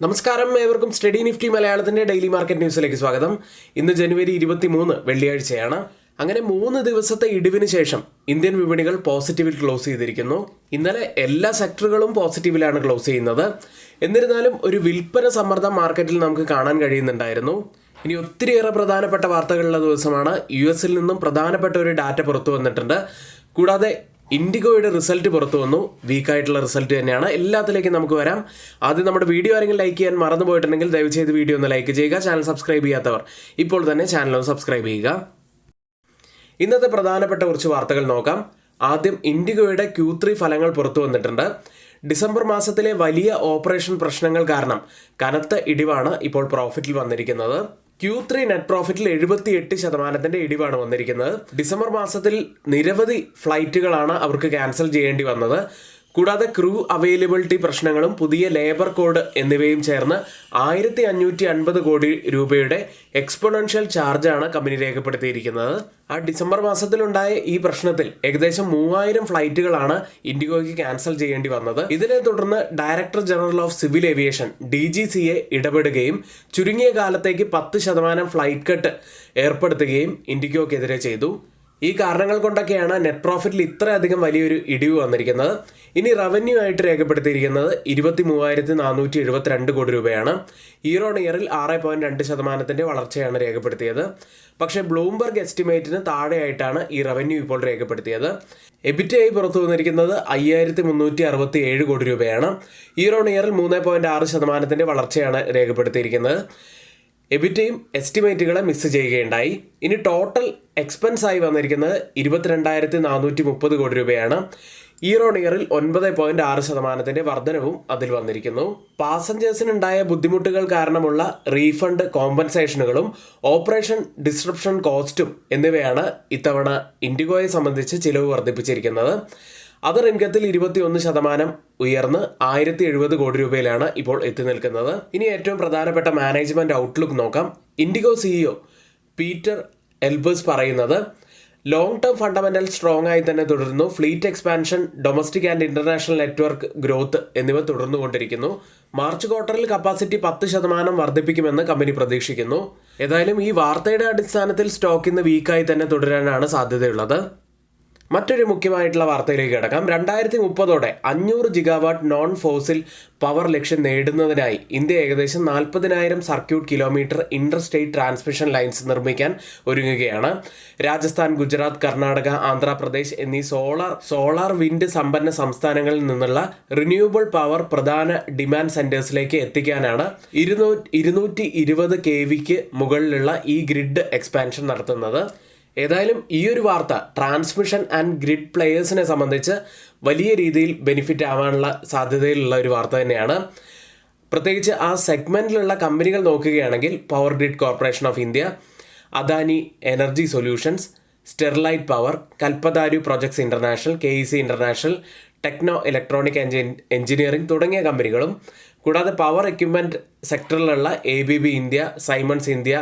നമസ്കാരം. ഏവർക്കും study Nifty മലയാളത്തിന്റെ ഡെയിലി മാർക്കറ്റ് ന്യൂസിലേക്ക് സ്വാഗതം. ഇന്ന് ജനുവരി ഇരുപത്തി മൂന്ന് വെള്ളിയാഴ്ചയാണ്. അങ്ങനെ മൂന്ന് ദിവസത്തെ ഇടിവിന് ശേഷം ഇന്ത്യൻ വിപണികൾ പോസിറ്റീവിൽ ക്ലോസ് ചെയ്തിരിക്കുന്നു. ഇന്നലെ എല്ലാ സെക്ടറുകളും പോസിറ്റീവിലാണ് ക്ലോസ് ചെയ്യുന്നത്. എന്നിരുന്നാലും ഒരു വിൽപ്പന സമ്മർദ്ദം മാർക്കറ്റിൽ നമുക്ക് കാണാൻ കഴിയുന്നുണ്ടായിരുന്നു. ഇനി ഒത്തിരിയേറെ പ്രധാനപ്പെട്ട വാർത്തകളുള്ള ദിവസമാണ്. യു എസിൽ നിന്നും പ്രധാനപ്പെട്ട ഒരു ഡാറ്റ പുറത്തു വന്നിട്ടുണ്ട്. കൂടാതെ ഇൻഡിഗോയുടെ റിസൾട്ട് പുറത്തു വന്നു. വീക്കായിട്ടുള്ള റിസൾട്ട് തന്നെയാണ്. എല്ലാത്തിലേക്കും നമുക്ക് വരാം. ആദ്യം നമ്മുടെ വീഡിയോ ആരെങ്കിലും ലൈക്ക് ചെയ്യാൻ മറന്നു പോയിട്ടുണ്ടെങ്കിൽ ദയവ് ചെയ്ത് വീഡിയോ ഒന്ന് ലൈക്ക് ചെയ്യുക. ചാനൽ സബ്സ്ക്രൈബ് ചെയ്യാത്തവർ ഇപ്പോൾ തന്നെ ചാനൽ ഒന്ന് സബ്സ്ക്രൈബ് ചെയ്യുക. ഇന്നത്തെ പ്രധാനപ്പെട്ട കുറച്ച് വാർത്തകൾ നോക്കാം. ആദ്യം ഇൻഡിഗോയുടെ ക്യൂ ത്രീ ഫലങ്ങൾ പുറത്തു വന്നിട്ടുണ്ട്. ഡിസംബർ മാസത്തിലെ വലിയ ഓപ്പറേഷൻ പ്രശ്നങ്ങൾ കാരണം കനത്ത ഇടിവാണ് ഇപ്പോൾ പ്രോഫിറ്റിൽ വന്നിരിക്കുന്നത്. ക്യൂ ത്രീ നെറ്റ് പ്രോഫിറ്റിൽ എഴുപത്തി എട്ട് ശതമാനത്തിന്റെ ഇടിവാണ് വന്നിരിക്കുന്നത്. ഡിസംബർ മാസത്തിൽ നിരവധി ഫ്ലൈറ്റുകളാണ് അവർക്ക് ക്യാൻസൽ ചെയ്യേണ്ടി വന്നത്. കൂടാതെ ക്രൂ അവൈലബിലിറ്റി പ്രശ്നങ്ങളും പുതിയ ലേബർ കോഡ് എന്നിവയും ചേർന്ന് ആയിരത്തി അഞ്ഞൂറ്റി അൻപത് കോടി രൂപയുടെ എക്സ്പൊണൻഷ്യൽ ചാർജാണ് കമ്പനി രേഖപ്പെടുത്തിയിരിക്കുന്നത്. ആ ഡിസംബർ മാസത്തിലുണ്ടായ ഈ പ്രശ്നത്തിൽ ഏകദേശം മൂവായിരം ഫ്ലൈറ്റുകളാണ് ഇൻഡിഗോയ്ക്ക് ക്യാൻസൽ ചെയ്യേണ്ടി വന്നത്. ഇതിനെ തുടർന്ന് director general of civil aviation D G C A ഇടപെടുകയും ചുരുങ്ങിയ കാലത്തേക്ക് പത്ത് ശതമാനം ഫ്ലൈറ്റ് കട്ട് ഏർപ്പെടുത്തുകയും ഇൻഡിഗോക്കെതിരെ ചെയ്തു. ഈ കാരണങ്ങൾ കൊണ്ടൊക്കെയാണ് നെറ്റ് പ്രോഫിറ്റിൽ ഇത്രയധികം വലിയൊരു ഇടിവ് വന്നിരിക്കുന്നത്. ഇനി റവന്യൂ ആയിട്ട് രേഖപ്പെടുത്തിയിരിക്കുന്നത് ഇരുപത്തി മൂവായിരത്തി നാനൂറ്റി എഴുപത്തിരണ്ട് കോടി രൂപയാണ്. ഇയർ ഓൺ ഇയറിൽ ആറ് പോയിന്റ് രണ്ട് ശതമാനത്തിന്റെ വളർച്ചയാണ് രേഖപ്പെടുത്തിയത്. പക്ഷേ ബ്ലൂംബർഗ് എസ്റ്റിമേറ്റിന് താഴെയായിട്ടാണ് ഈ റവന്യൂ ഇപ്പോൾ രേഖപ്പെടുത്തിയത്. എബിറ്റയായി പുറത്തു വന്നിരിക്കുന്നത് അയ്യായിരത്തി മുന്നൂറ്റി അറുപത്തി ഏഴ് കോടി രൂപയാണ്. ഇയർ ഓൺ ഇയറിൽ മൂന്ന് പോയിന്റ് ആറ് ശതമാനത്തിന്റെ വളർച്ചയാണ് രേഖപ്പെടുത്തിയിരിക്കുന്നത്. എബിറ്റയും എസ്റ്റിമേറ്റുകളെ മിസ് ചെയ്യുകയുണ്ടായി. ഇനി ടോട്ടൽ എക്സ്പെൻസ് ആയി വന്നിരിക്കുന്നത് ഇരുപത്തിരണ്ടായിരത്തി നാനൂറ്റി മുപ്പത് കോടി രൂപയാണ്. ഇയർ ഓൺ ഇയറിൽ ഒൻപത് പോയിന്റ് ആറ് ശതമാനത്തിന്റെ വർധനവും അതിൽ വന്നിരിക്കുന്നു. പാസഞ്ചേഴ്സിനുണ്ടായ ബുദ്ധിമുട്ടുകൾ കാരണമുള്ള റീഫണ്ട് കോമ്പൻസേഷനുകളും ഓപ്പറേഷൻ ഡിസ്ട്രപ്ഷൻ കോസ്റ്റും എന്നിവയാണ് ഇത്തവണ ഇൻഡിഗോയെ സംബന്ധിച്ച് ചിലവ് വർദ്ധിപ്പിച്ചിരിക്കുന്നത്. അതർ ഇൻകത്തിൽ ഇരുപത്തിയൊന്ന് ശതമാനം ഉയർന്ന് ആയിരത്തി എഴുപത് കോടി രൂപയിലാണ് ഇപ്പോൾ എത്തി നിൽക്കുന്നത്. ഇനി ഏറ്റവും പ്രധാനപ്പെട്ട മാനേജ്മെന്റ് ഔട്ട്ലുക്ക് നോക്കാം. ഇൻഡിഗോ സിഇഒ പീറ്റർ എൽബസ് പറയുന്നത് ലോങ് ടേം ഫണ്ടമെന്റൽ സ്ട്രോങ് ആയി തന്നെ തുടരുന്നു. Fleet expansion domestic and international network growth എന്നിവ തുടർന്നുകൊണ്ടിരിക്കുന്നു. മാർച്ച് ക്വാർട്ടറിൽ കപ്പാസിറ്റി പത്ത് ശതമാനം വർദ്ധിപ്പിക്കുമെന്ന് കമ്പനി പ്രതീക്ഷിക്കുന്നു. ഏതായാലും ഈ വാർത്തയുടെ അടിസ്ഥാനത്തിൽ സ്റ്റോക്ക് ഇന്ന് വീക്കായി തന്നെ തുടരാനാണ് സാധ്യതയുള്ളത്. മറ്റൊരു മുഖ്യമായിട്ടുള്ള വാർത്തയിലേക്ക് കിടക്കാം. രണ്ടായിരത്തി മുപ്പതോടെ അഞ്ഞൂറ് ജിഗാവാട്ട് നോൺ ഫോസിൽ പവർ ലക്ഷ്യം നേടുന്നതിനായി ഇന്ത്യ ഏകദേശം നാൽപ്പതിനായിരം circuit kilometre inter state transmission lines നിർമ്മിക്കാൻ ഒരുങ്ങുകയാണ്. രാജസ്ഥാൻ ഗുജറാത്ത് കർണാടക ആന്ധ്രാപ്രദേശ് എന്നീ സോളാർ സോളാർ വിൻഡ് സമ്പന്ന സംസ്ഥാനങ്ങളിൽ നിന്നുള്ള റിന്യൂവബിൾ പവർ പ്രധാന ഡിമാൻഡ് സെന്റേഴ്സിലേക്ക് എത്തിക്കാനാണ് ഇരുന്നൂറ്റി ഇരുന്നൂറ്റി ഇരുപത് കെ വിക്ക് മുകളിലുള്ള ഈ ഗ്രിഡ് എക്സ്പാൻഷൻ നടത്തുന്നത്. ഏതായാലും ഈ ഒരു വാർത്ത ട്രാൻസ്മിഷൻ ആൻഡ് ഗ്രിഡ് പ്ലെയേഴ്സിനെ സംബന്ധിച്ച് വലിയ രീതിയിൽ ബെനിഫിറ്റ് ആവാനുള്ള സാധ്യതയിലുള്ള ഒരു വാർത്ത തന്നെയാണ്. പ്രത്യേകിച്ച് ആ സെഗ്മെന്റിലുള്ള കമ്പനികൾ നോക്കുകയാണെങ്കിൽ power grid corporation of India Adani energy solutions Sterlite power Kalpataru projects international K E C international techno electronic engineering തുടങ്ങിയ കമ്പനികളും കൂടാതെ power equipment സെക്ടറിലുള്ള A B B India Siemens India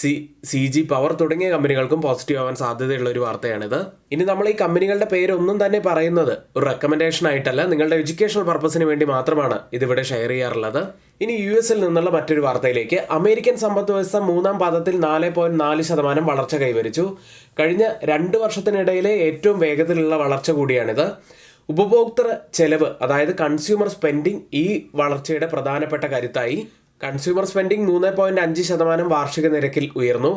C G G പവർ തുടങ്ങിയ കമ്പനികൾക്കും positive ആവാൻ സാധ്യതയുള്ള ഒരു വാർത്തയാണിത്. ഇനി നമ്മൾ ഈ കമ്പനികളുടെ പേരൊന്നും തന്നെ പറയുന്നത് ഒരു റെക്കമെൻഡേഷൻ ആയിട്ടല്ല നിങ്ങളുടെ എഡ്യൂക്കേഷണൽ പർപ്പസിന് വേണ്ടി മാത്രമാണ് ഇതിവിടെ ഷെയർ ചെയ്യാറുള്ളത്. ഇനി യു എസിൽ നിന്നുള്ള മറ്റൊരു വാർത്തയിലേക്ക്. അമേരിക്കൻ സമ്പദ് വ്യവസ്ഥ മൂന്നാം പാദത്തിൽ നാല് പോയിന്റ് നാല് ശതമാനം വളർച്ച കൈവരിച്ചു. കഴിഞ്ഞ രണ്ട് വർഷത്തിനിടയിലെ ഏറ്റവും വേഗത്തിലുള്ള വളർച്ച കൂടിയാണിത്. ഉപഭോക്തൃ ചെലവ് അതായത് കൺസ്യൂമർ സ്പെൻഡിങ് ഈ വളർച്ചയുടെ പ്രധാനപ്പെട്ട കരുത്തായി കൺസ്യൂമർ സ്പെൻഡിംഗ് മൂന്ന് പോയിന്റ് അഞ്ച് ശതമാനം വാർഷിക നിരക്കിൽ ഉയർന്നു.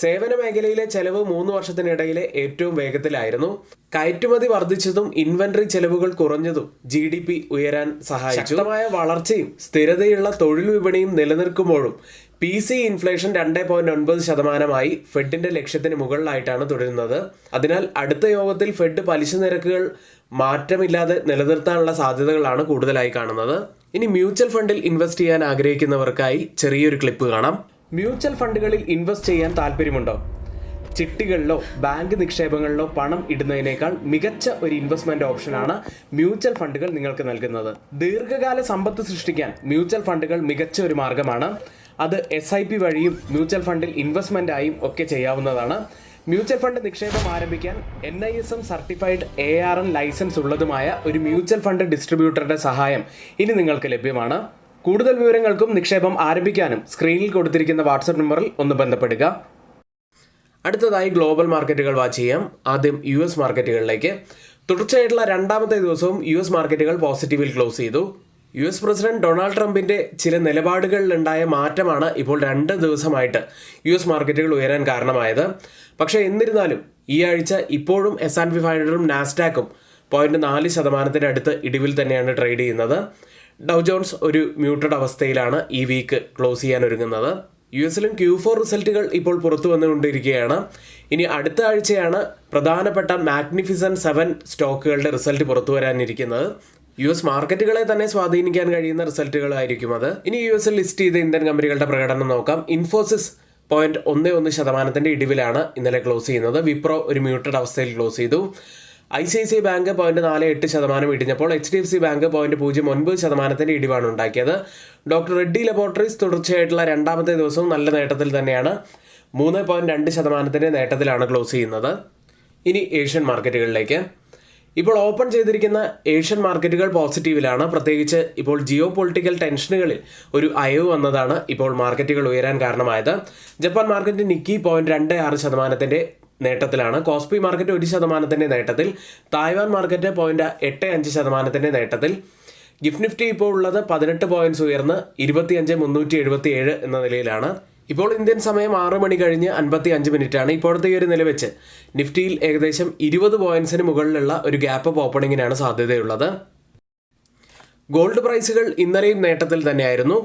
സേവന മേഖലയിലെ ചെലവ് മൂന്ന് വർഷത്തിനിടയിലെ ഏറ്റവും വേഗത്തിലായിരുന്നു. കയറ്റുമതി വർദ്ധിച്ചതും ഇൻവെന്ററി ചെലവുകൾ കുറഞ്ഞതും ജി ഡി പി ഉയരാൻ സഹായിച്ചു. ശക്തമായ വളർച്ചയും സ്ഥിരതയുള്ള തൊഴിൽ വിപണിയും നിലനിൽക്കുമ്പോഴും പി സി ഇൻഫ്ലേഷൻ രണ്ട് പോയിന്റ് ഒൻപത് ശതമാനമായി ഫെഡിന്റെ ലക്ഷ്യത്തിന് മുകളിലായിട്ടാണ് തുടരുന്നത്. അതിനാൽ അടുത്ത യോഗത്തിൽ ഫെഡ് പലിശ നിരക്കുകൾ മാറ്റമില്ലാതെ നിലനിർത്താനുള്ള സാധ്യതകളാണ് കൂടുതലായി കാണുന്നത്. ഇനി മ്യൂച്വൽ ഫണ്ടിൽ ഇൻവെസ്റ്റ് ചെയ്യാൻ ആഗ്രഹിക്കുന്നവർക്കായി ചെറിയൊരു ക്ലിപ്പ് കാണാം. മ്യൂച്വൽ ഫണ്ടുകളിൽ ഇൻവെസ്റ്റ് ചെയ്യാൻ താല്പര്യമുണ്ടോ? ചിട്ടികളിലോ ബാങ്ക് നിക്ഷേപങ്ങളിലോ പണം ഇടുന്നതിനേക്കാൾ മികച്ച ഒരു ഇൻവെസ്റ്റ്മെന്റ് ഓപ്ഷനാണ് മ്യൂച്വൽ ഫണ്ടുകൾ നിങ്ങൾക്ക് നൽകുന്നത്. ദീർഘകാല സമ്പത്ത് സൃഷ്ടിക്കാൻ മ്യൂച്വൽ ഫണ്ടുകൾ മികച്ച ഒരു മാർഗമാണ്. അത് എസ് ഐ പി വഴിയും മ്യൂച്വൽ ഫണ്ടിൽ ഇൻവെസ്റ്റ്മെന്റ് ആയും ഒക്കെ ചെയ്യാവുന്നതാണ്. മ്യൂച്വൽ ഫണ്ട് നിക്ഷേപം ആരംഭിക്കാൻ N I S M certified A R N licence ഉള്ളതുമായ ഒരു മ്യൂച്വൽ ഫണ്ട് ഡിസ്ട്രിബ്യൂട്ടറുടെ സഹായം ഇനി നിങ്ങൾക്ക് ലഭ്യമാണ്. കൂടുതൽ വിവരങ്ങൾക്കും നിക്ഷേപം ആരംഭിക്കാനും സ്ക്രീനിൽ കൊടുത്തിരിക്കുന്ന വാട്സപ്പ് നമ്പറിൽ ഒന്ന് ബന്ധപ്പെടുക. അടുത്തതായി ഗ്ലോബൽ മാർക്കറ്റുകൾ വാച്ച് ചെയ്യാം. ആദ്യം യു എസ് മാർക്കറ്റുകളിലേക്ക് തുടർച്ചയായിട്ടുള്ള രണ്ടാമത്തെ ദിവസവും യു എസ് മാർക്കറ്റുകൾ പോസിറ്റീവിൽ ക്ലോസ് ചെയ്തു. യു എസ് പ്രസിഡന്റ് ഡൊണാൾഡ് ട്രംപിന്റെ ചില നിലപാടുകളിലുണ്ടായ മാറ്റമാണ് ഇപ്പോൾ രണ്ട് ദിവസമായിട്ട് യു എസ് മാർക്കറ്റുകൾ ഉയരാൻ കാരണമായത്. പക്ഷേ എന്നിരുന്നാലും ഈ ആഴ്ച ഇപ്പോഴും എസ് ആൻഡ് പി ഫൈവ് ഹൺഡ്രഡും നാസ്ഡാക്കും പോയിന്റ് നാല് ശതമാനത്തിന് അടുത്ത് ഇടിവിൽ തന്നെയാണ് ട്രേഡ് ചെയ്യുന്നത്. ഡൗ ജോൺസ് ഒരു മ്യൂട്ടഡ് അവസ്ഥയിലാണ് ഈ വീക്ക് ക്ലോസ് ചെയ്യാൻ ഒരുങ്ങുന്നത്. യു എസിലും ക്യൂ ഫോർ റിസൾട്ടുകൾ ഇപ്പോൾ പുറത്തു വന്നുകൊണ്ടിരിക്കുകയാണ്. ഇനി അടുത്ത ആഴ്ചയാണ് പ്രധാനപ്പെട്ട മാഗ്നിഫിസൻ സെവൻ സ്റ്റോക്കുകളുടെ റിസൾട്ട് പുറത്തു വരാനിരിക്കുന്നത്. യു എസ് മാർക്കറ്റുകളെ തന്നെ സ്വാധീനിക്കാൻ കഴിയുന്ന റിസൾട്ടുകളായിരിക്കും അത്. ഇനി യു എസിൽ ലിസ്റ്റ് ചെയ്ത ഇന്ത്യൻ കമ്പനികളുടെ പ്രകടനം നോക്കാം. ഇൻഫോസിസ് പോയിന്റ് ഒന്ന് ഒന്ന് ശതമാനത്തിന്റെ ഇടിവിലാണ് ഇന്നലെ ക്ലോസ് ചെയ്യുന്നത്. വിപ്രോ ഒരു മ്യൂട്ടഡ് അവസ്ഥയിൽ ക്ലോസ് ചെയ്തു. I C I C bank point നാല് എട്ട് ശതമാനം ഇടിഞ്ഞപ്പോൾ H D F C bank point പൂജ്യം ഒൻപത് ശതമാനത്തിന്റെ ഇടിവാണ് ഉണ്ടാക്കിയത്. ഡോക്ടർ റെഡ്ഡി ലബോറട്ടറീസ് തുടർച്ചയായിട്ടുള്ള രണ്ടാമത്തെ ദിവസവും നല്ല നേട്ടത്തിൽ തന്നെയാണ്. മൂന്ന് പോയിന്റ് രണ്ട് ശതമാനത്തിന്റെ നേട്ടത്തിലാണ് ക്ലോസ് ചെയ്യുന്നത്. ഇനി ഏഷ്യൻ മാർക്കറ്റുകളിലേക്ക്. ഇപ്പോൾ ഓപ്പൺ ചെയ്തിരിക്കുന്ന ഏഷ്യൻ മാർക്കറ്റുകൾ പോസിറ്റീവിലാണ്. പ്രത്യേകിച്ച് ഇപ്പോൾ ജിയോ പൊളിറ്റിക്കൽ ടെൻഷനുകളിൽ ഒരു അയവ് വന്നതാണ് ഇപ്പോൾ മാർക്കറ്റുകൾ ഉയരാൻ കാരണമായത്. ജപ്പാൻ മാർക്കറ്റ് നിക്കി പോയിന്റ് രണ്ട് ആറ് ശതമാനത്തിന്റെ നേട്ടത്തിലാണ്. കോസ്പി മാർക്കറ്റ് ഒരു ശതമാനത്തിന്റെ നേട്ടത്തിൽ. തായ്വാൻ മാർക്കറ്റ് പോയിന്റ് എട്ട് അഞ്ച് ശതമാനത്തിന്റെ നേട്ടത്തിൽ. ഗിഫ്റ്റ് നിഫ്റ്റി ഇപ്പോൾ ഉള്ളത് പതിനെട്ട് പോയിന്റ്സ് ഉയർന്ന് ഇരുപത്തിയഞ്ച് മുന്നൂറ്റി എഴുപത്തി ഏഴ് എന്ന നിലയിലാണ്. ഇപ്പോൾ ഇന്ത്യൻ സമയം ആറ് മണി കഴിഞ്ഞ് അൻപത്തി അഞ്ച് മിനിറ്റാണ് ഇപ്പോഴത്തെ ഈ ഒരു നില വെച്ച് നിഫ്റ്റിയിൽ ഏകദേശം ഇരുപത് പോയിന്റ്സിന് മുകളിലുള്ള ഒരു ഗ്യാപ്പ് അപ്പ് ഓപ്പണിങ്ങിനാണ് സാധ്യതയുള്ളത്. ഗോൾഡ് പ്രൈസുകൾ ഇന്നലെയും നേട്ടത്തിൽ തന്നെയായിരുന്നു.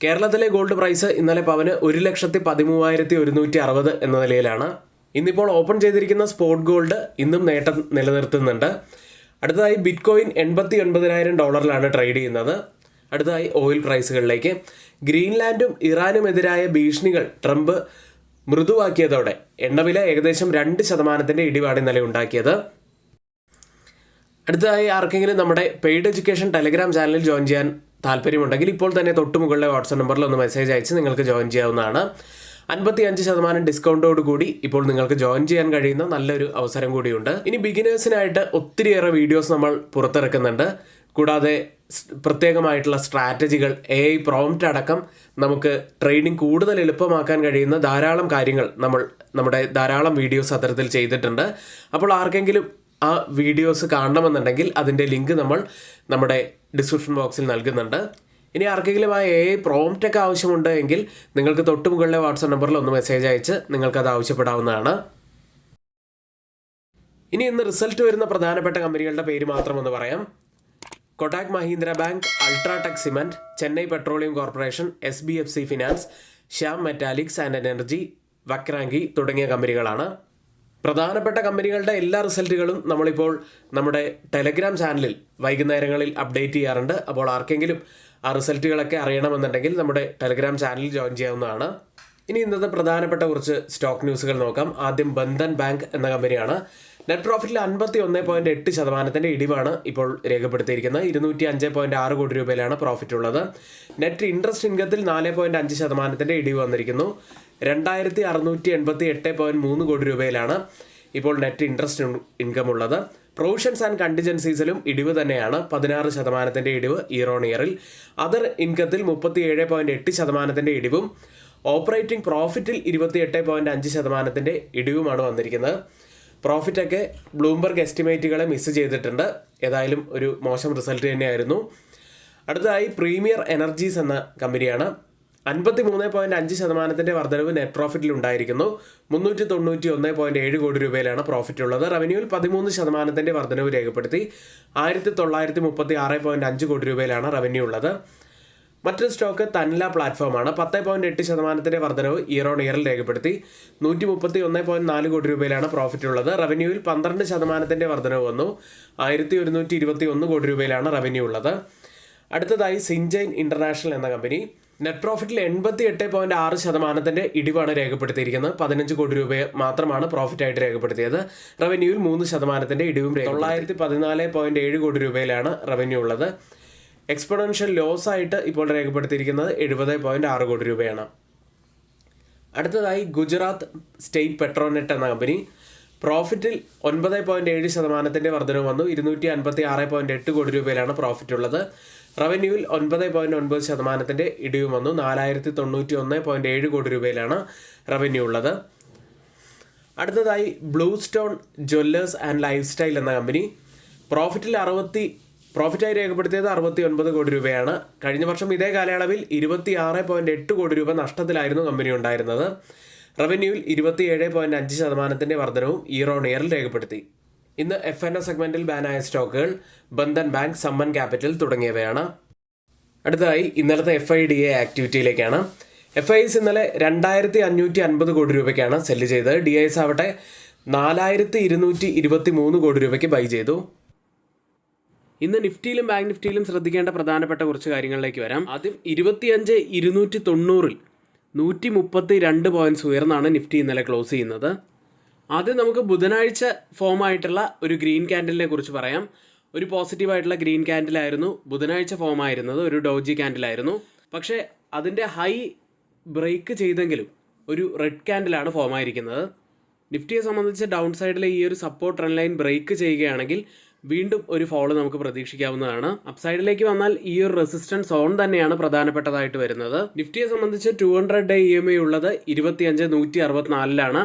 കേരളത്തിലെ ഗോൾഡ് പ്രൈസ് ഇന്നലെ പവന് ഒരു ലക്ഷത്തി പതിമൂവായിരത്തി ഒരുന്നൂറ്റി അറുപത് എന്ന നിലയിലാണ്. ഇന്നിപ്പോൾ ഓപ്പൺ ചെയ്തിരിക്കുന്ന സ്പോട്ട് ഗോൾഡ് ഇന്നും നേട്ടം നിലനിർത്തുന്നുണ്ട്. അടുത്തതായി ബിറ്റ് കോയിൻ എൺപത്തി ഒൻപതിനായിരം ഡോളറിലാണ് ട്രേഡ് ചെയ്യുന്നത്. അടുത്തതായി ഓയിൽ പ്രൈസുകളിലേക്ക് ഗ്രീൻലാൻഡും ഇറാനുമെതിരായ ഭീഷണികൾ ട്രംപ് മൃദുവാക്കിയതോടെ എണ്ണവില ഏകദേശം രണ്ട് ശതമാനത്തിന്റെ ഇടിവാണ് ഇന്നലെ ഉണ്ടാക്കിയത്. അടുത്തതായി ആർക്കെങ്കിലും നമ്മുടെ പെയ്ഡ് എഡ്യൂക്കേഷൻ ടെലഗ്രാം ചാനലിൽ ജോയിൻ ചെയ്യാൻ താല്പര്യമുണ്ടെങ്കിൽ ഇപ്പോൾ തന്നെ തൊട്ട് മുകളിലെ വാട്സാപ്പ് നമ്പറിൽ ഒന്ന് മെസ്സേജ് അയച്ച് നിങ്ങൾക്ക് ജോയിൻ ചെയ്യാവുന്നതാണ്. അൻപത്തി അഞ്ച് ശതമാനം ഡിസ്കൗണ്ടോട് കൂടി ഇപ്പോൾ നിങ്ങൾക്ക് ജോയിൻ ചെയ്യാൻ കഴിയുന്ന നല്ലൊരു അവസരം കൂടിയുണ്ട്. ഇനി ബിഗിനേഴ്സിനായിട്ട് ഒത്തിരിയേറെ വീഡിയോസ് നമ്മൾ പുറത്തിറക്കുന്നുണ്ട്. കൂടാതെ പ്രത്യേകമായിട്ടുള്ള സ്ട്രാറ്റജികൾ എ ഐ പ്രോംപ്റ്റ് അടക്കം നമുക്ക് ട്രേഡിംഗ് കൂടുതൽ എളുപ്പമാക്കാൻ കഴിയുന്ന ധാരാളം കാര്യങ്ങൾ നമ്മൾ നമ്മുടെ ധാരാളം വീഡിയോസ് അത്തരത്തിൽ ചെയ്തിട്ടുണ്ട്. അപ്പോൾ ആർക്കെങ്കിലും ആ വീഡിയോസ് കാണണമെന്നുണ്ടെങ്കിൽ അതിന്റെ ലിങ്ക് നമ്മൾ നമ്മുടെ ഡിസ്ക്രിപ്ഷൻ ബോക്സിൽ നൽകുന്നുണ്ട്. ഇനി ആർക്കെങ്കിലും ആ എ പ്രോംപ്റ്റ് ഒക്കെ ആവശ്യമുണ്ട് എങ്കിൽ നിങ്ങൾക്ക് തൊട്ട് മുകളിലെ വാട്സപ്പ് നമ്പറിൽ ഒന്ന് മെസ്സേജ് അയച്ച് നിങ്ങൾക്കത് ആവശ്യപ്പെടാവുന്നതാണ്. ഇനി ഇന്ന് റിസൾട്ട് വരുന്ന പ്രധാനപ്പെട്ട കമ്പനികളുടെ പേര് മാത്രം ഒന്ന് പറയാം. Kotak Mahindra bank UltraTech cement Chennai petroleum corporation S B F C finance Shyam Metalics and energy Vakrangee തുടങ്ങിയ കമ്പനികളാണ്. പ്രധാനപ്പെട്ട കമ്പനികളുടെ എല്ലാ റിസൾട്ടുകളും നമ്മളിപ്പോൾ നമ്മുടെ ടെലഗ്രാം ചാനലിൽ വൈകുന്നേരങ്ങളിൽ അപ്ഡേറ്റ് ചെയ്യാറുണ്ട്. അപ്പോൾ ആർക്കെങ്കിലും ആ റിസൾട്ടുകളൊക്കെ അറിയണമെന്നുണ്ടെങ്കിൽ നമ്മുടെ ടെലഗ്രാം ചാനലിൽ ജോയിൻ ചെയ്യാവുന്നതാണ്. ഇനി ഇന്നത്തെ പ്രധാനപ്പെട്ട കുറച്ച് സ്റ്റോക്ക് ന്യൂസുകൾ നോക്കാം. ആദ്യം ബന്ധൻ ബാങ്ക് എന്ന കമ്പനിയാണ്. നെറ്റ് പ്രോഫിറ്റിൽ അൻപത്തി ഒന്ന് പോയിന്റ് എട്ട് ശതമാനത്തിന്റെ ഇടിവാണ് ഇപ്പോൾ രേഖപ്പെടുത്തിയിരിക്കുന്നത്. ഇരുന്നൂറ്റി അഞ്ച് പോയിന്റ് ആറ് കോടി രൂപയിലാണ് പ്രോഫിറ്റ് ഉള്ളത്. നെറ്റ് ഇൻട്രസ്റ്റ് ഇൻകത്തിൽ നാല് പോയിന്റ് അഞ്ച് ശതമാനത്തിന്റെ ഇടിവ് വന്നിരിക്കുന്നു. രണ്ടായിരത്തി അറുന്നൂറ്റി എൺപത്തി എട്ട് പോയിന്റ് മൂന്ന് കോടി രൂപയിലാണ് ഇപ്പോൾ നെറ്റ് ഇൻട്രസ്റ്റ് ഇൻകം ഉള്ളത്. പ്രൊവിഷൻസ് ആൻഡ് കണ്ടിജൻസീസിലും ഇടിവ് തന്നെയാണ്. പതിനാറ് ശതമാനത്തിന്റെ ഇടിവ് ഇയർ ഓൺ ഇയറിൽ. അതർ ഇൻകത്തിൽ മുപ്പത്തി ഏഴ് പോയിന്റ് എട്ട് ശതമാനത്തിന്റെ ഇടിവും ഓപ്പറേറ്റിംഗ് പ്രോഫിറ്റിൽ ഇരുപത്തിയെട്ട് പോയിന്റ് അഞ്ച് ശതമാനത്തിന്റെ ഇടിവുമാണ് വന്നിരിക്കുന്നത്. പ്രോഫിറ്റൊക്കെ ബ്ലൂംബർഗ് എസ്റ്റിമേറ്റുകളെ മിസ് ചെയ്തിട്ടുണ്ട്. ഏതായാലും ഒരു മോശം റിസൾട്ട് തന്നെയായിരുന്നു. അടുത്തതായി പ്രീമിയർ എനർജീസ് എന്ന കമ്പനിയാണ്. അൻപത്തി മൂന്ന് പോയിന്റ് അഞ്ച് ശതമാനത്തിന്റെ വർധനവ് നെറ്റ് പ്രോഫിറ്റിൽ ഉണ്ടായിരിക്കുന്നു. മുന്നൂറ്റി തൊണ്ണൂറ്റി ഒന്ന് പോയിന്റ് ഏഴ് കോടി രൂപയിലാണ് പ്രോഫിറ്റ് ഉള്ളത്. റവന്യൂവിൽ പതിമൂന്ന് ശതമാനത്തിന്റെ വർധനവ് രേഖപ്പെടുത്തി. ആയിരത്തി തൊള്ളായിരത്തി മുപ്പത്തി ആറ് പോയിന്റ് അഞ്ച് കോടി രൂപയിലാണ് റവന്യൂ ഉള്ളത്. മറ്റൊരു സ്റ്റോക്ക് തന്നല പ്ലാറ്റ്ഫോമാണ്. പത്ത് പോയിന്റ് എട്ട് ശതമാനത്തിന്റെ വർധനവ് ഇയർ ഓൺ ഇയറിൽ രേഖപ്പെടുത്തി. നൂറ്റി മുപ്പത്തി ഒന്ന് പോയിന്റ് നാല് കോടി രൂപയിലാണ് പ്രോഫിറ്റ് ഉള്ളത്. റവന്യൂവിൽ പന്ത്രണ്ട് ശതമാനത്തിന്റെ വർധനവ് വന്നു. ആയിരത്തി ഒരുന്നൂറ്റി ഇരുപത്തി ഒന്ന് കോടി രൂപയിലാണ് റവന്യൂ ഉള്ളത്. അടുത്തതായി സിൻജൈൻ ഇന്റർനാഷണൽ എന്ന കമ്പനി നെറ്റ് പ്രോഫിറ്റിൽ എൺപത്തി എട്ട് പോയിന്റ് ആറ് ശതമാനത്തിന്റെ ഇടിവാണ് രേഖപ്പെടുത്തിയിരിക്കുന്നത്. പതിനഞ്ച് കോടി രൂപ മാത്രമാണ് പ്രോഫിറ്റായിട്ട് രേഖപ്പെടുത്തിയത്. റവന്യൂവിൽ മൂന്ന് ശതമാനത്തിന്റെ ഇടിവും തൊള്ളായിരത്തി പതിനാല് പോയിന്റ് ഏഴ് കോടി രൂപയിലാണ് റവന്യൂ ഉള്ളത്. എക്സ്പൊണൻഷ്യൽ ലോസ് ആയിട്ട് ഇപ്പോൾ രേഖപ്പെടുത്തിയിരിക്കുന്നത് എഴുപത് പോയിന്റ് ആറ് കോടി രൂപയാണ്. അടുത്തതായി ഗുജറാത്ത് സ്റ്റേറ്റ് പെട്രോനെറ്റ് എന്ന കമ്പനി പ്രോഫിറ്റിൽ ഒൻപത് പോയിന്റ് ഏഴ് ശതമാനത്തിന്റെ വർധനവ് വന്നു. ഇരുന്നൂറ്റി അൻപത്തി ആറ് പോയിന്റ് എട്ട് കോടി രൂപയിലാണ് പ്രോഫിറ്റ് ഉള്ളത്. റവന്യൂവിൽ ഒൻപത് പോയിന്റ് ഒൻപത് ശതമാനത്തിന്റെ ഇടിവ് വന്നു. നാലായിരത്തി തൊണ്ണൂറ്റി ഒന്ന് പോയിന്റ് ഏഴ് കോടി രൂപയിലാണ് റവന്യൂ ഉള്ളത്. അടുത്തതായി blue stone jewellers and lifestyle എന്ന കമ്പനി. പ്രോഫിറ്റിൽ അറുപത്തി പ്രോഫിറ്റായി രേഖപ്പെടുത്തിയത് അറുപത്തി ഒൻപത് കോടി രൂപയാണ്. കഴിഞ്ഞ വർഷം ഇതേ കാലയളവിൽ ഇരുപത്തി ആറ് പോയിന്റ് എട്ട് കോടി രൂപ നഷ്ടത്തിലായിരുന്നു കമ്പനി ഉണ്ടായിരുന്നത്. റവന്യൂവിൽ ഇരുപത്തിയേഴ് പോയിന്റ് അഞ്ച് ശതമാനത്തിന്റെ വർധനവും ഇയർ ഓൺ ഇയറിൽ രേഖപ്പെടുത്തി. ഇന്ന് എഫ് എൻ എസ് സെഗ്മെന്റിൽ ബാനായ സ്റ്റോക്കുകൾ ബന്ധൻ ബാങ്ക് സമ്മൻ ക്യാപിറ്റൽ തുടങ്ങിയവയാണ്. അടുത്തതായി ഇന്നലത്തെ എഫ് ഐ ഡി എ ആക്ടിവിറ്റിയിലേക്കാണ് എഫ് ഐ എസ് ഇന്നലെ രണ്ടായിരത്തി അഞ്ഞൂറ്റി അൻപത് കോടി രൂപയ്ക്കാണ് സെല്ല് ചെയ്തത്. ഡി ഐ എസ് ആവട്ടെ നാലായിരത്തി ഇരുന്നൂറ്റി ഇരുപത്തി മൂന്ന് കോടി രൂപയ്ക്ക് ബൈ ചെയ്തു. ഇന്ന് നിഫ്റ്റിയിലും ബാങ്ക് നിഫ്റ്റിയിലും ശ്രദ്ധിക്കേണ്ട പ്രധാനപ്പെട്ട കുറച്ച് കാര്യങ്ങളിലേക്ക് വരാം. ആദ്യം ഇരുപത്തിയഞ്ച് ഇരുന്നൂറ്റി തൊണ്ണൂറിൽ നൂറ്റി മുപ്പത്തി രണ്ട് പോയിന്റ്സ് ഉയർന്നാണ് നിഫ്റ്റി ഇന്നലെ ക്ലോസ് ചെയ്യുന്നത്. ആദ്യം നമുക്ക് ബുധനാഴ്ച ഫോം ആയിട്ടുള്ള ഒരു ഗ്രീൻ ക്യാൻഡലിനെ കുറിച്ച് പറയാം. ഒരു പോസിറ്റീവ് ആയിട്ടുള്ള ഗ്രീൻ ക്യാൻഡിലായിരുന്നു ബുധനാഴ്ച ഫോം ആയിരുന്നത്. ഒരു ഡോജി ക്യാൻഡിലായിരുന്നു പക്ഷേ അതിന്റെ ഹൈ ബ്രേക്ക് ചെയ്തെങ്കിലും ഒരു റെഡ് ക്യാൻഡിലാണ് ഫോം ആയിരിക്കുന്നത്. നിഫ്റ്റിയെ സംബന്ധിച്ച് ഡൗൺ സൈഡിലെ ഈ ഒരു സപ്പോർട്ട് ട്രെൻഡ് ലൈൻ ബ്രേക്ക് ചെയ്യുകയാണെങ്കിൽ വീണ്ടും ഒരു ഫോൾ നമുക്ക് പ്രതീക്ഷിക്കാവുന്നതാണ്. അപ്സൈഡിലേക്ക് വന്നാൽ ഈ ഒരു റെസിസ്റ്റൻസ് സോൺ തന്നെയാണ് പ്രധാനപ്പെട്ടതായിട്ട് വരുന്നത്. നിഫ്റ്റിയെ സംബന്ധിച്ച് two hundred day E M I ഉള്ളത് ഇരുപത്തിയഞ്ച് നൂറ്റി അറുപത്തിനാലിലാണ്.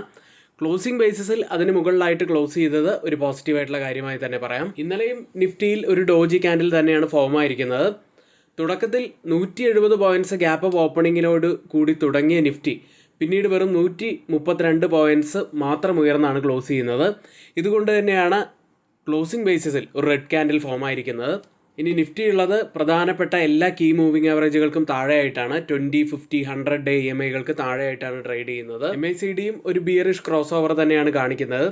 ക്ലോസിംഗ് ബേസിസിൽ അതിന് മുകളിലായിട്ട് ക്ലോസ് ചെയ്തത് ഒരു പോസിറ്റീവ് ആയിട്ടുള്ള കാര്യമായി തന്നെ പറയാം. ഇന്നലെയും നിഫ്റ്റിയിൽ ഒരു ഡോജി ക്യാൻഡിൽ തന്നെയാണ് ഫോം ആയിരിക്കുന്നത്. തുടക്കത്തിൽ നൂറ്റി എഴുപത് പോയിന്റ്സ് ഗ്യാപ്പ് ഓഫ് ഓപ്പണിങ്ങിനോട് കൂടി തുടങ്ങിയ നിഫ്റ്റി പിന്നീട് വെറും നൂറ്റി മുപ്പത്തിരണ്ട് പോയിന്റ്സ് മാത്രം ഉയർന്നാണ് ക്ലോസ് ചെയ്യുന്നത്. ഇതുകൊണ്ട് തന്നെയാണ് ക്ലോസിംഗ് ബേസിസിൽ ഒരു റെഡ് ക്യാൻഡിൽ ഫോം ആയിരിക്കുന്നത്. ഇനി നിഫ്റ്റി ഉള്ളത് പ്രധാനപ്പെട്ട എല്ലാ കീ മൂവിംഗ് ആവറേജുകൾക്കും താഴെയായിട്ടാണ്. Twenty fifty hundred day E M ഐകൾക്ക് താഴെയായിട്ടാണ് ട്രേഡ് ചെയ്യുന്നത്. എം ഐ സി ഡിയും ഒരു ബിയറിഷ് ക്രോസ് ഓവർ തന്നെയാണ് കാണിക്കുന്നത്.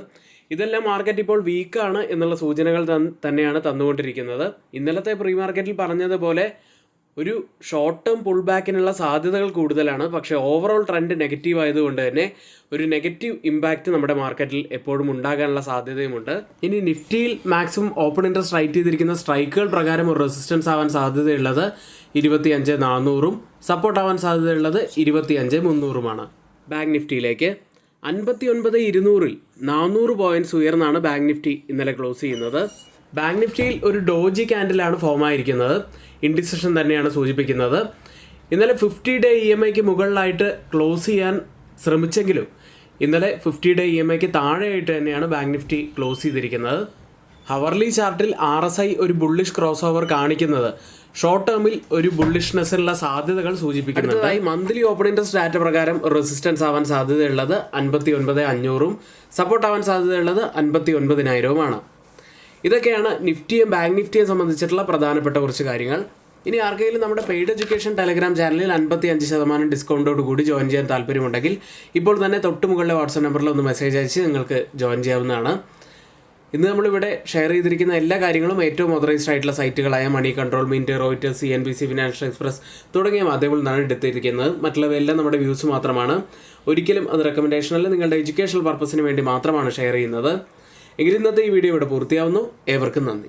ഇതെല്ലാം മാർക്കറ്റ് ഇപ്പോൾ വീക്കാണ് എന്നുള്ള സൂചനകൾ തന്നെയാണ് തന്നുകൊണ്ടിരിക്കുന്നത്. ഇന്നലത്തെ പ്രീ മാർക്കറ്റിൽ പറഞ്ഞതുപോലെ ഒരു ഷോർട്ട് ടേം പുൾ ബാക്കിനുള്ള സാധ്യതകൾ കൂടുതലാണ്. പക്ഷേ ഓവറോൾ ട്രെൻഡ് നെഗറ്റീവ് ആയതുകൊണ്ട് തന്നെ ഒരു നെഗറ്റീവ് ഇമ്പാക്റ്റ് നമ്മുടെ മാർക്കറ്റിൽ എപ്പോഴും ഉണ്ടാകാനുള്ള സാധ്യതയുമുണ്ട്. ഇനി നിഫ്റ്റിയിൽ മാക്സിമം ഓപ്പൺ ഇൻട്രസ്റ്റ് റൈറ്റ് ചെയ്തിരിക്കുന്ന സ്ട്രൈക്കുകൾ പ്രകാരം ഒരു റെസിസ്റ്റൻസ് ആവാൻ സാധ്യതയുള്ളത് ഇരുപത്തി അഞ്ച് നാനൂറും സപ്പോർട്ട് ആവാൻ സാധ്യതയുള്ളത് ഇരുപത്തി അഞ്ച് മുന്നൂറുമാണ്. ബാങ്ക് നിഫ്റ്റിയിലേക്ക് അൻപത്തി ഒൻപത് ഇരുന്നൂറിൽ നാനൂറ് പോയിന്റ്സ് ഉയർന്നാണ് ബാങ്ക് നിഫ്റ്റി ഇന്നലെ ക്ലോസ് ചെയ്യുന്നത്. ബാങ്ക് നിഫ്റ്റിയിൽ ഒരു ഡോജി ക്യാൻഡിലാണ് ഫോം ആയിരിക്കുന്നത്. ഇൻഡിസിഷൻ തന്നെയാണ് സൂചിപ്പിക്കുന്നത്. ഇന്നലെ ഫിഫ്റ്റി ഡേ ഇ എം ഐക്ക് മുകളിലായിട്ട് ക്ലോസ് ചെയ്യാൻ ശ്രമിച്ചെങ്കിലും ഇന്നലെ ഫിഫ്റ്റി ഡേ ഇ എം ഐക്ക് താഴെയായിട്ട് തന്നെയാണ് ബാങ്ക് നിഫ്റ്റി ക്ലോസ് ചെയ്തിരിക്കുന്നത്. ഹവർലി ചാർട്ടിൽ ആർ എസ് ഐ ഒരു ബുള്ളിഷ് ക്രോസ് ഓവർ കാണിക്കുന്നത്. ഷോർട്ട് ടേമിൽ ഒരു ബുള്ളിഷ്നെസ്സിനുള്ള സാധ്യതകൾ സൂചിപ്പിക്കുന്നുണ്ട്. മന്ത്ലി ഓപ്പൺ ഇൻട്രസ്റ്റ് ഡാറ്റ പ്രകാരം റെസിസ്റ്റൻസ് ആവാൻ സാധ്യതയുള്ളത് അൻപത്തി ഒൻപത് അഞ്ഞൂറും സപ്പോർട്ട് ആവാൻ സാധ്യതയുള്ളത് അൻപത്തി ഒൻപതിനായിരവുമാണ് ഇതൊക്കെയാണ് നിഫ്റ്റിയും ബാങ്ക് നിഫ്റ്റിയെ സംബന്ധിച്ചിട്ടുള്ള പ്രധാനപ്പെട്ട കുറച്ച് കാര്യങ്ങൾ. ഇനി ആർക്കെങ്കിലും നമ്മുടെ പെയ്ഡ് എഡ്യൂക്കേഷൻ ടെലഗ്രാം ചാനലിൽ അൻപത്തി അഞ്ച് ശതമാനം ഡിസ്കൗണ്ടോട് കൂടി ജോയിൻ ചെയ്യാൻ താല്പര്യമുണ്ടെങ്കിൽ ഇപ്പോൾ തന്നെ തൊട്ട് മുകളിലെ വാട്സാപ്പ് നമ്പറിൽ ഒന്ന് മെസ്സേജ് അയച്ച് നിങ്ങൾക്ക് ജോയിൻ ചെയ്യാവുന്നതാണ്. ഇന്ന് നമ്മളിവിടെ ഷെയർ ചെയ്തിരിക്കുന്ന എല്ലാ കാര്യങ്ങളും ഏറ്റവും ഓതറൈസ്ഡ് ആയിട്ടുള്ള സൈറ്റുകളായ Moneycontrol Mint Reuters C N B C Financial Express തുടങ്ങിയ മാധ്യമങ്ങളിൽ നിന്നാണ് എടുത്തിരിക്കുന്നത്. മറ്റുള്ളവയെല്ലാം നമ്മുടെ വ്യൂസ് മാത്രമാണ്. ഒരിക്കലും അത് റെക്കമെൻഡേഷൻ അല്ല. നിങ്ങളുടെ എഡ്യൂക്കേഷണൽ പർപ്പസിന് വേണ്ടി മാത്രമാണ് ഷെയർ ചെയ്യുന്നത്. എങ്കിൽ ഇന്നത്തെ ഈ വീഡിയോ ഇവിടെ പൂർത്തിയാവുന്നു. ഏവർക്കും നന്ദി.